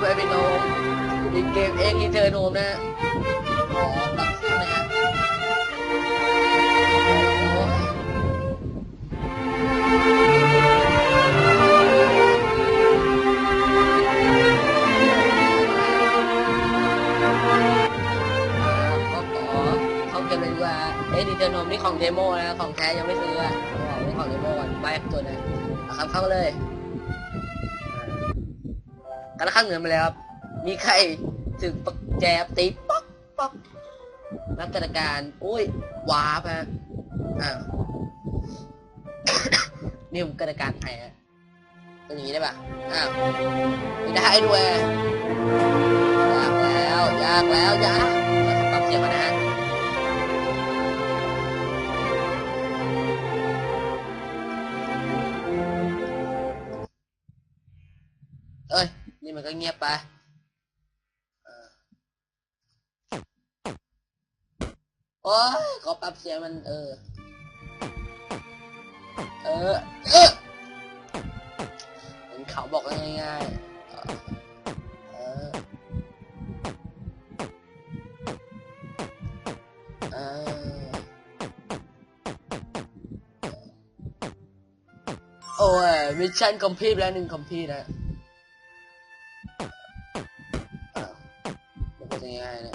ดีพ่อแม่พี่น้องอีกเกมเองรีเทิร์นโฮมนะฮะขอรับสู้นะฮะโอ้ยอ่าก็ขอเข้าเกมเลยดีกว่าเอ้ยรีเทิร์นโฮมนี่ของเดโมนะ ของแท้ยังไม่ซื้ออะบอกว่าของเดโมก่อนไปตัวนะเอาครับเข้ามาเลย กันข้างเหนือมาแล้วครับ มีใครถึงปักแจบตีป๊อกป๊อกนักกิจการอุ้ยวาร์ปฮะอ้าวนี่ผมกิจการไทยฮะเป็นอย่างนี้ได้ปะอ้าวไม่ได้ด้วยยากแล้ว ยากแล้วยากเราต้องปรับเสียงมานะฮะ ก็เงียบไปโอ้ยขอปรับเสียงมันเออ เออ เออเหมือนเขาบอกง่ายๆ เออ เออ โอ้ยมิชชั่นคอมพลีทแล้วหนึ่งคอมพลีทนะ มันเป็นยังไงเนี่ย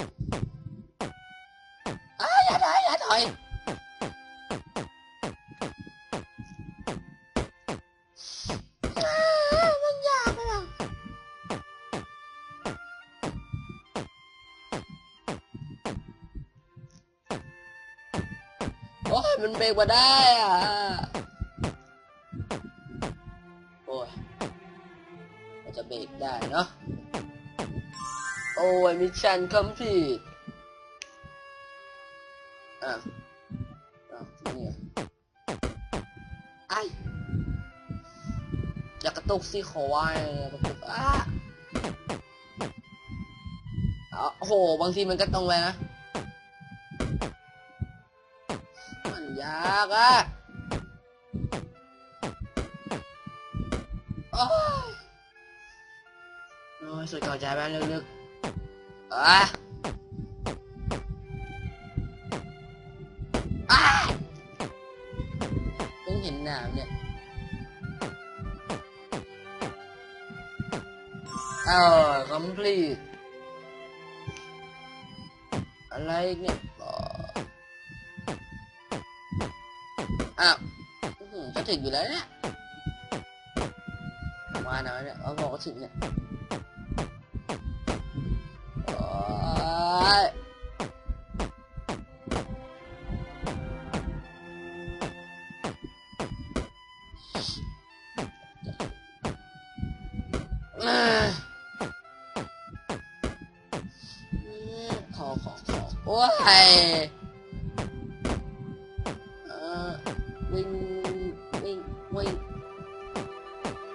อ้าวอย่าถอ โอ้ยมิชชั่นคอมพลีทอะอะนี่ไออยากกระตุกสิขอว่าอยากกระตุกอะโอ้โห บางทีมันก็ตรงไปนะ มันยากอะโอ้ยสุดหัวใจแป๊บลึกๆ อะอ้าเพิ่งเห็นหนามเนี่ยเออ complete อะไรอีกเนี่ยอ๋ออ้าวอื้ ขอขอขอโอ้ยเออวิ่งวิ่งวิ่ง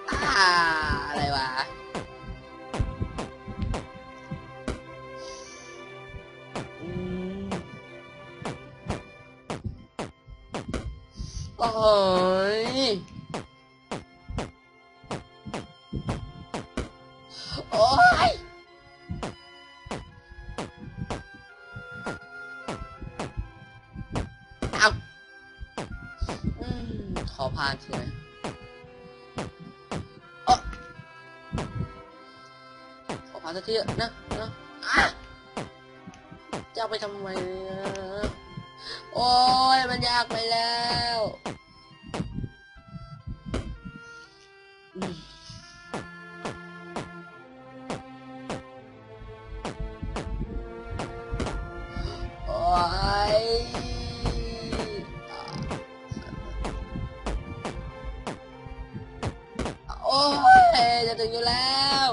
อ่าอะไรวะ โอ้ยโอ้ยเอาอืมขอพานทีไหมเอ้อขอพานสักทีเถอะนะนะอะจะเอาไปทำไมโอ้ยมันยากไปแล้ว อ้ยจะถึงอยู่แล้ว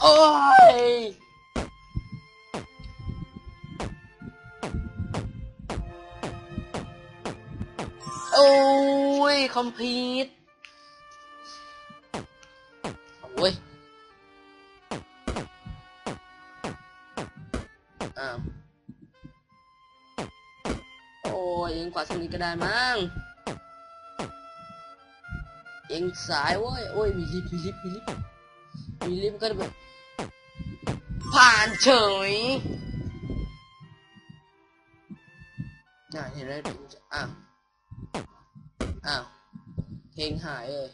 โอ้ยโอ้ย คอมพีทโอ้ย อ้าว เองกว่าสักนิดก็ได้มั้งเองสายเว้ยโอ้ยมีลิฟมีลิฟมีลิฟมีลิฟก็แบบผ่านเฉยน่าเห็นแล้วจะอ้าวอ้าวเพลงหายเลย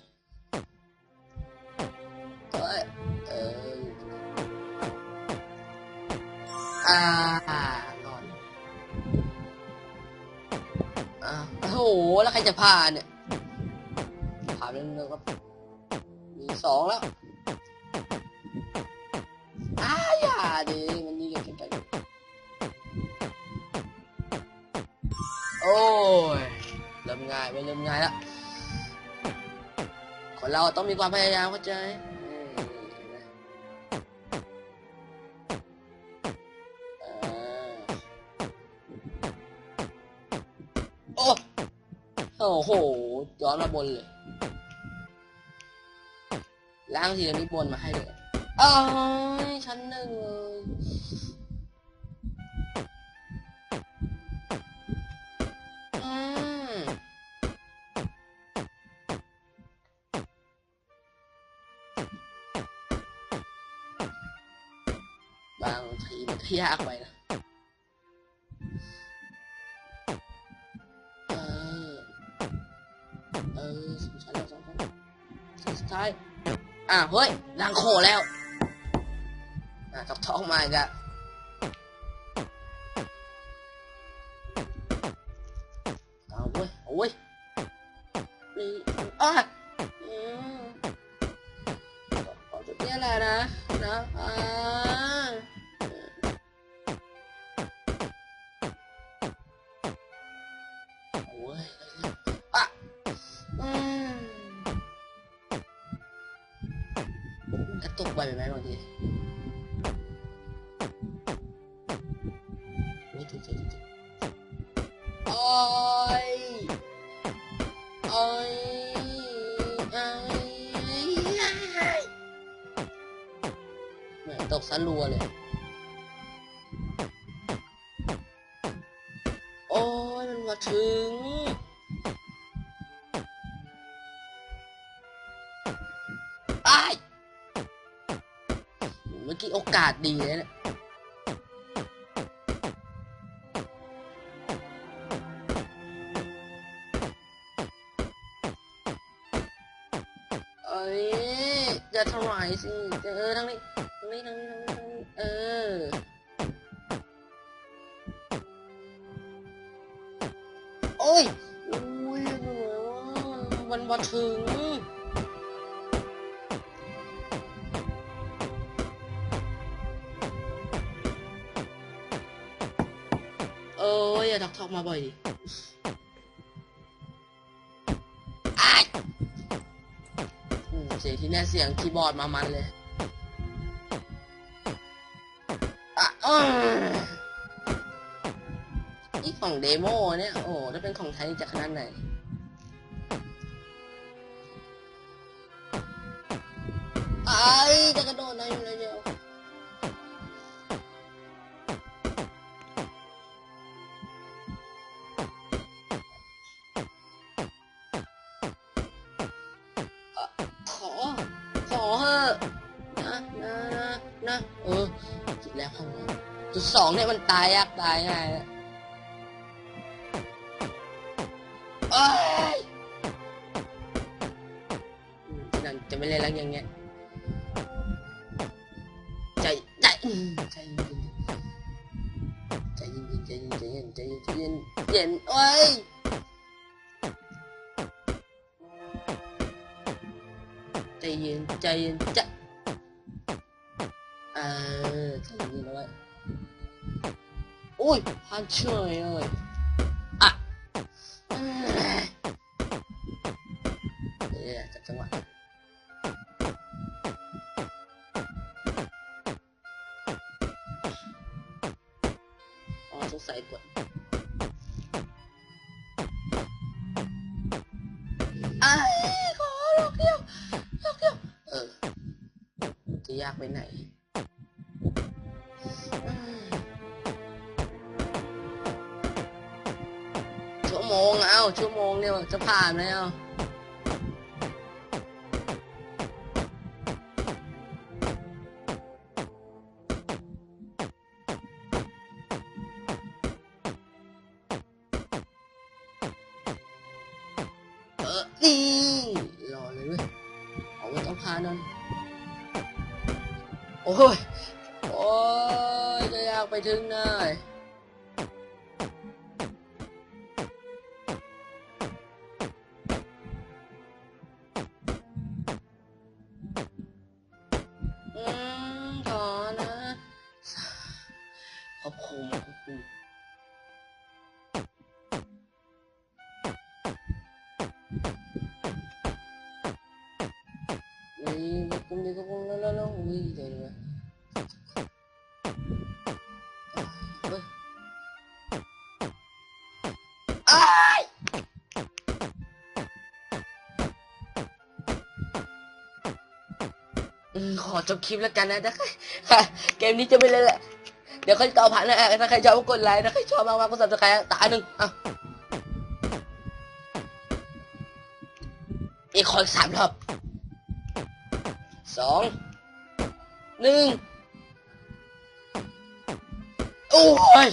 เอ้ยเอออ่า แล้วใครจะผ่านเนี่ยผ่านเรื่องนึงครับ มีสองแล้วอ้าอย่าดิมันนี่กันไกลๆโอ้ยเริ่มง่ายไปเริ่มง่ายแล้วคนเราต้องมีความพยายามเข้าใจ อ้โหย้อนมาบนเลยล้างทีละนิดบนมาให้เลยเอ้ยชั้นหนึ่งอืมบางทีมันก็ยากไปนะ ท้ายอะเฮ้ยดังโคแล้วอะกับท้องมาอีกแล้วเอาเว้ยอาเว้ยนี่อะอืมขอจุดเนี้ยแหละนะนะอ่า ระตุกไปไหมบางทีไม่ถูกใจจริงๆโอ้ยโอ้ยโอ้ยแหม่ตกสลัวเลย โอ้ยมันมาถึง มื่อกี้โอกาสดีเลยเนี่ยเอ้ยจะเท่าไหร่สิเออทั้งนี้ทั้งนี้ทั้งนี้ทั้งนี้ทั้งนี้เออโอ้ยอุ้ยเหนื่อยว่ะมันมาถึง อออย่าทักทอกมาบ่อยดิอ้ายอืมเสียงที่แน่เสียงคีย์บอร์ดมามันเลยอะนี่ของเดโมเนี่ย โอ้ถ้าเป็นของไทยจะขนาดไหนไอ้จะกระโดดได้อยู่เลย เออจุดแล้วข้างหน้าจุดสองเนี่ยมันตายยากตายง่ายเอ้ยอืมทีหลังจะไม่เล่นแล้วอย่างเงี้ยใจใจใจเย็นใจเย็นใจเย็นใจเย็นใจเย็นใจเย็นใจเย็นเย็นโอ้ยใจเย็นใจเย็นใจ โอ้ยพันเฉยเลยอะเอ้ยเดี๋ยวจับจังั่วโมงเอ้าชั่วโมงเนี่ยจะผ่านไหมเอ้านี่รอเลยเว้ยเอาไว้ต้องผ่านนั่นโอ้ย โอ้ยจะอยากไปถึงหน่อย นี่ขอบคุณดีขอบคุณแล้วแล้วแล้วอุ้ยเดี๋ยเฮ้ยอ้ายอืมขอจบคลิปแล้วกันนะถ้าใครเกมนี้จะไม่เล่นแหละ เดี๋ยวเขาจะต่อผ่านนะถ้าใครชอบก็กดไลค์ถ้าใครชอบมากๆก็สับสไครต์ตาหนึ่งอะอีกขออีกสามรอบ สองหนึ่งโอ้ย